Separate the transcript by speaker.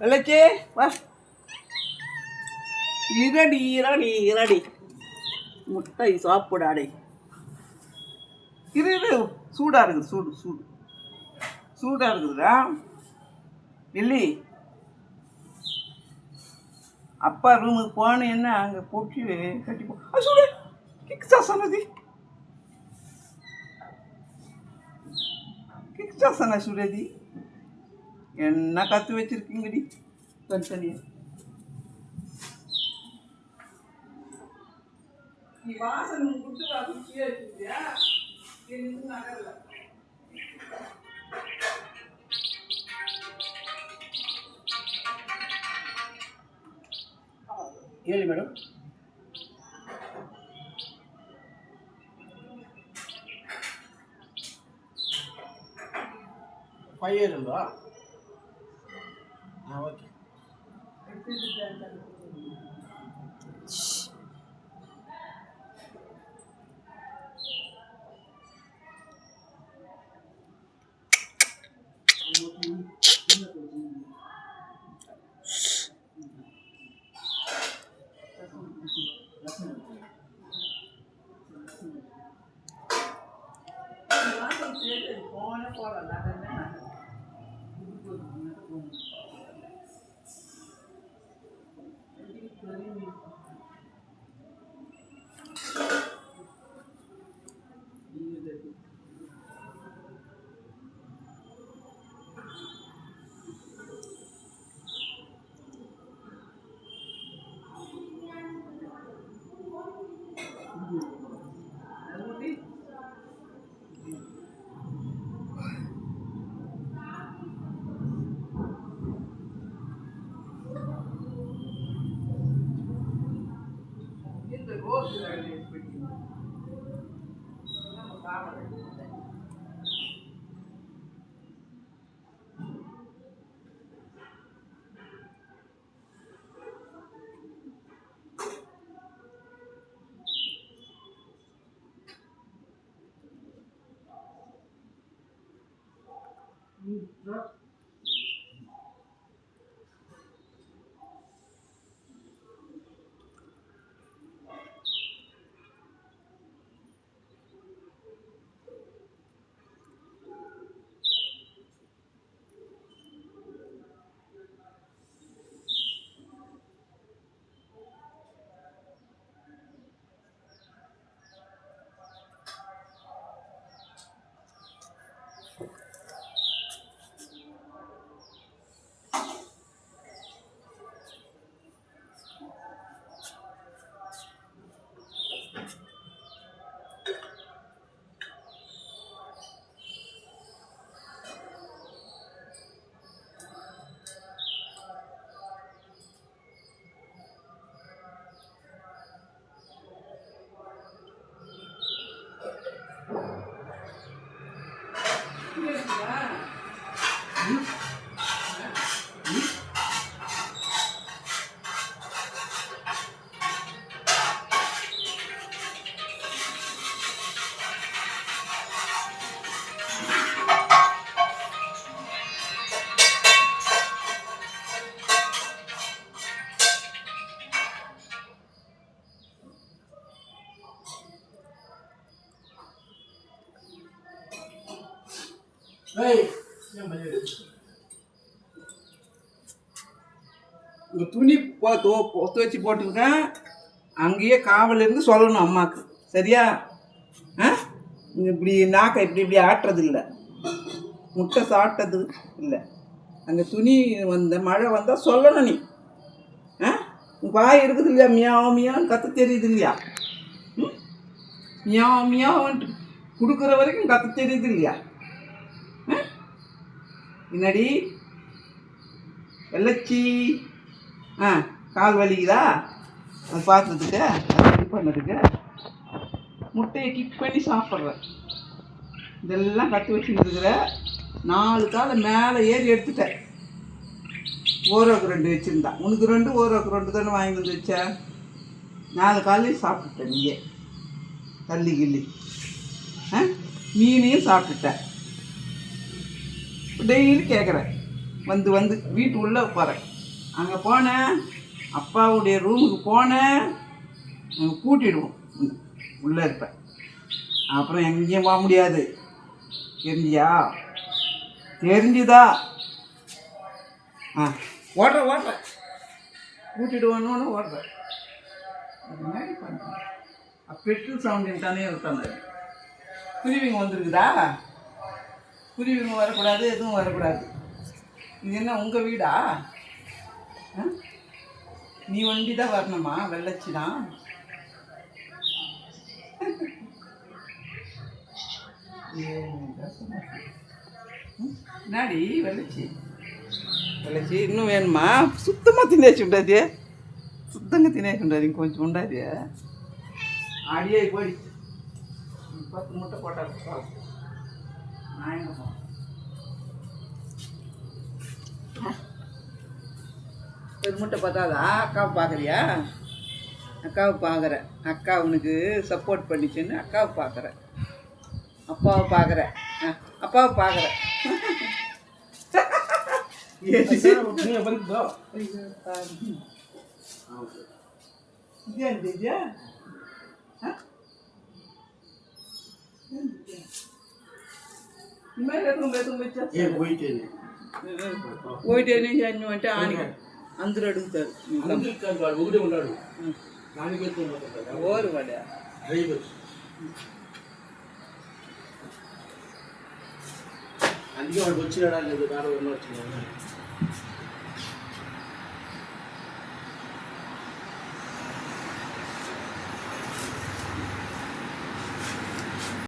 Speaker 1: வெள்ளச்சி வா. இரடி இரடி இரடி. முட்டை சாப்பிடாடே. இரு இரு. சூடாக இருக்குது சூடு சூடு. சூடாக இருக்குதுடா. வெள்ளி அப்பா ரூமுக்கு போனேன்னா அங்கே போட்டு கட்டி போ. அது சூடு. கிக்ஸா சொன்னது கிக்ஸா சொன்ன சுரதி என்ன கற்று வச்சிருக்கீங்கடி தனித்தனியா நீ வாசன் குட்டு வாசிச்சியே வச்சிருக்கியா எனக்கு நகரல
Speaker 2: ಹೇಳಿ ಮೇಡಮ್ ಫೈವ್ ಇಯರ್ ಅಲ್ವಾ
Speaker 1: ఓకే Thank you. Ну, да. காவல் இந்த துணி போ தோ பொத்து போட்டிருக்கேன். அங்கேயே காவல் இருந்து சொல்லணும் அம்மாவுக்கு சரியா? ஆ? இப்படி நாக்கை இப்படி இப்படி ஆட்டுறது இல்லை முட்டை சாப்பிட்டது இல்லை. அங்கே துணி வந்த மழை வந்தால் சொல்லணும் நீ. ஆ? வாய் இருக்குது இல்லையா? மியாவோ மியான்னு கற்று தெரியுது இல்லையா? மியாவோ மியாவன்ட்டு கொடுக்குற வரைக்கும் கற்று தெரியுது இல்லையா? பின்னாடி வெள்ளச்சி. ஆ கால் வலிக்குதா? அது பார்த்ததுக்கு அது இது பண்ணதுக்கு முட்டையை கிக் பண்ணி சாப்பிட்றேன். இதெல்லாம் கட்டி வச்சுருக்கிற நாலு காலை மேலே ஏறி எடுத்துட்டேன். ஓரோக்கு ரெண்டு வச்சுருந்தா. உனக்கு ரெண்டு ஓரோக்கு ரெண்டு தானே வாங்கி வந்து வச்ச? நாலு காலையும் சாப்பிட்டுட்டேன் நீயே. தள்ளி கிள்ளி. ஆ? மீனையும் சாப்பிட்டுட்டேன். டெய்லி கேட்குறேன் வந்து வந்து வீட்டு உள்ளே போகிறேன் அங்கே போனேன். அப்பாவுடைய ரூமுக்கு போனேன். அங்கே பூட்டிடுவோம். உள்ளே இருப்பேன் அப்புறம் எங்கேயும் போக முடியாது. தெரிஞ்சியா? தெரிஞ்சுதா? ஆ. ஓடுற ஓடுற கூட்டிடுவானு ஓடுற அது மாதிரி பண்ணுறேன். பெட்ரோல் சவுண்டின் தானே இருக்காங்க குருவிங்க வந்துருக்குதா? குருவிங்க வரக்கூடாது எதுவும் வரக்கூடாது. இது என்ன உங்கள் வீடா? ஆ? நீ வண்டி தான் வரணுமா? வெள்ளச்சி தான் என்னாடி வெள்ளச்சி? வெள்ளச்சி இன்னும் வேணுமா? சுத்தமாக தினேச்சு உண்டாதியே சுத்தங்க தினேச்சு விடாது கொஞ்சம் உண்டாதியே அடியே போடி. பத்து முட்டை போட்டா ஒரு முட்டை பார்த்தாதா அக்காவை பார்க்குறியா? அக்காவை பார்க்குறேன் அக்கா உனக்கு சப்போர்ட் பண்ணிச்சுன்னு அக்காவை பார்க்குறேன் அப்பாவை பார்க்குறேன் அப்பாவை பார்க்குறேன்
Speaker 2: நீங்கள்
Speaker 1: ఒకటి
Speaker 2: ఏం
Speaker 1: చేయాలి అంటే ఆయన అందరూ అడుగుతారు
Speaker 2: ఒకటి ఉన్నాడు
Speaker 1: ఓరు
Speaker 2: అందుకే వాడికి వచ్చినాడా లేదు దాని వల్ల